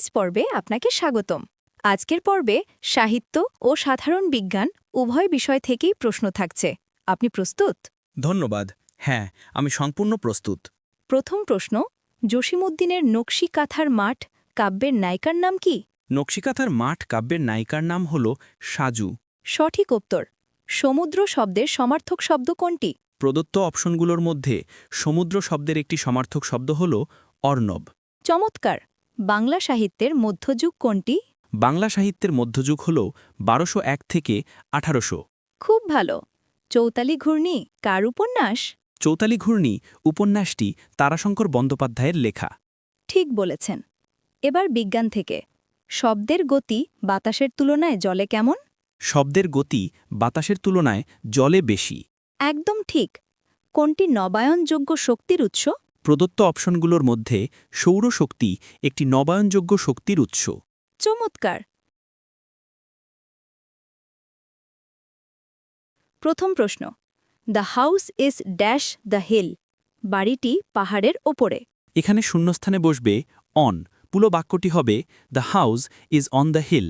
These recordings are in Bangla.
কুইজ পর্বে আপনাকে স্বাগতম। আজকের পর্বে সাহিত্য ও সাধারণ বিজ্ঞান উভয় বিষয় থেকেই প্রশ্ন থাকছে। আপনি প্রস্তুত? ধন্যবাদ। হ্যাঁ আমি সম্পূর্ণ প্রস্তুত। প্রথম প্রশ্ন জসিমউদ্দিনের নকশি কাঁথার মাঠ কাব্যের নায়িকার নাম কি? নকশিকাথার মাঠ কাব্যের নায়িকার নাম হল সাজু। সঠিক উত্তর সমুদ্র শব্দের সমার্থক শব্দ কোনটি? প্রদত্ত অপশনগুলোর মধ্যে সমুদ্র শব্দের একটি সমার্থক শব্দ হল অর্ণব। চমৎকার! বাংলা সাহিত্যের মধ্যযুগ কোনটি? বাংলা সাহিত্যের মধ্যযুগ হল বারোশো এক থেকে আঠারোশো। খুব ভালো। চৌতালি ঘূর্ণি কার উপন্যাস? চৌতালি ঘূর্ণি উপন্যাসটি তারাশঙ্কর বন্দ্যোপাধ্যায়ের লেখা। ঠিক বলেছেন। এবার বিজ্ঞান থেকে। শব্দের গতি বাতাসের তুলনায় জলে কেমন? শব্দের গতি বাতাসের তুলনায় জলে বেশি। একদম ঠিক। কোনটি নবায়নযোগ্য শক্তির উৎস? প্রদত্ত অপশনগুলোর মধ্যে সৌরশক্তি একটি নবায়নযোগ্য শক্তির উৎস। চমৎকার। প্রথম প্রশ্ন the house is dash the hill বাড়িটি পাহাড়ের ওপরে। এখানে শূন্যস্থানে বসবে অন পুরো বাক্যটি হবে the house is on the hill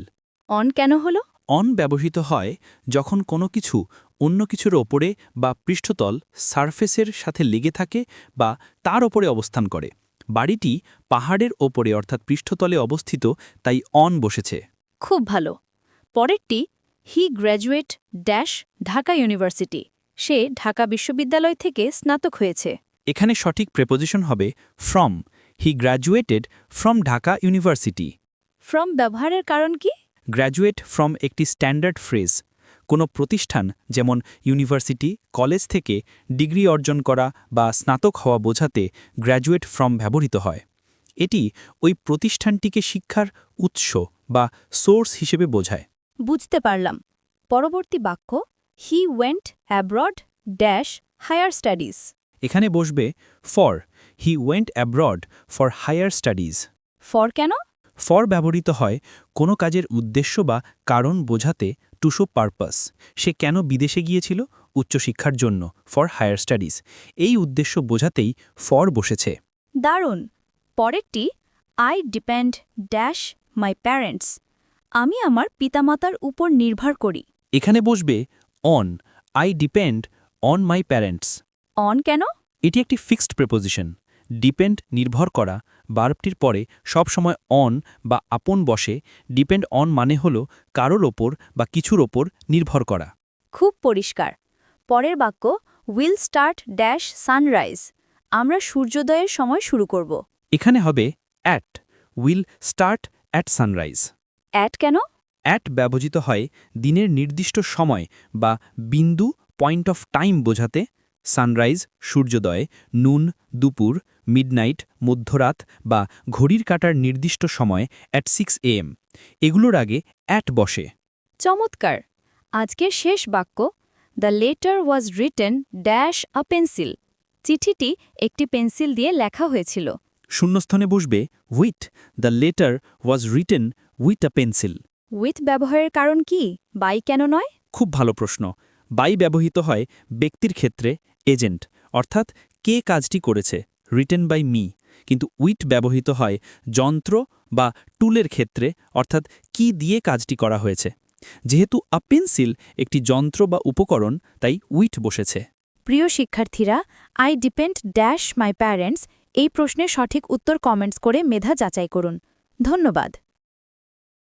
on কেন হল? অন ব্যবহৃত হয় যখন কোনো কিছু অন্য কিছুর ওপরে বা পৃষ্ঠতল সারফেসের সাথে লেগে থাকে বা তার ওপরে অবস্থান করে। বাড়িটি পাহাড়ের ওপরে অর্থাৎ পৃষ্ঠতলে অবস্থিত তাই অন বসেছে। খুব ভালো। পরেরটি he graduate dash Dhaka university. সে ঢাকা বিশ্ববিদ্যালয় থেকে স্নাতক হয়েছে। এখানে সঠিক প্রেপোজিশন হবে from. He graduated from Dhaka university. From ব্যবহারের কারণ কি? গ্র্যাজুয়েট ফ্রম একটি স্ট্যান্ডার্ড ফ্রেজ। কোনো প্রতিষ্ঠান যেমন ইউনিভার্সিটি কলেজ থেকে ডিগ্রি অর্জন করা বা স্নাতক হওয়া বোঝাতে গ্র্যাজুয়েট ফ্রম ব্যবহৃত হয়। এটি ওই প্রতিষ্ঠানটিকে শিক্ষার উৎস বা সোর্স হিসেবে বোঝায়। বুঝতে পারলাম। পরবর্তী বাক্য he went abroad dash higher studies এখানে বসবে for he went abroad for higher studies for কেন? ফর ব্যবহৃত হয় কোনো কাজের উদ্দেশ্য বা কারণ বোঝাতে টুসো পারপাস। সে কেন বিদেশে গিয়েছিল? উচ্চশিক্ষার জন্য ফর হায়ার স্টাডিজ। এই উদ্দেশ্য বোঝাতেই ফর বসেছে। দারুণ। পরেরটি I depend dash my parents. আমি আমার পিতামাতার উপর নির্ভর করি। এখানে বসবে on I depend on my parents. On কেন? এটি একটি ফিক্সড প্রেপোজিশন। ডিপেন্ড নির্ভর করা বার্বটির পরে সবসময় অন বা আপন বসে ডিপেন্ড অন মানে হল কারোর ওপর বা কিছুর ওপর নির্ভর করা। খুব পরিষ্কার। পরের বাক্য উইল স্টার্ট ড্যাশ সানরাইজ আমরা সূর্যোদয়ের সময় শুরু করব। এখানে হবে at will start at sunrise at কেন? অ্যাট ব্যবহৃত হয় দিনের নির্দিষ্ট সময় বা বিন্দু পয়েন্ট অফ টাইম বোঝাতে সানরাইজ সূর্যোদয় নুন দুপুর মিডনাইট মধ্যরাত বা ঘড়ির কাটার নির্দিষ্ট সময় অ্যাট সিক্স এএম এগুলোর আগে অ্যাট বসে। চমৎকার। আজকের শেষ বাক্য the letter was written dash a pencil চিঠিটি একটি পেন্সিল দিয়ে লেখা হয়েছিল। শূন্যস্থানে বসবে with the letter was written with a pencil with ব্যবহারের কারণ কি? বাই কেন নয়? খুব ভালো প্রশ্ন। বাই ব্যবহৃত হয় ব্যক্তির ক্ষেত্রে এজেন্ট অর্থাৎ কে কাজটি করেছে। রিটেন বাই মি কিন্তু উইট ব্যবহৃত হয় যন্ত্র বা টুলের ক্ষেত্রে, অর্থাৎ কি দিয়ে কাজটি করা হয়েছে। যেহেতু আ পেন্সিল একটি যন্ত্র বা উপকরণ, তাই উইট বসেছে। প্রিয় শিক্ষার্থীরা I depend dash my parents এই প্রশ্নের সঠিক উত্তর কমেন্টস করে মেধা যাচাই করুন। ধন্যবাদ।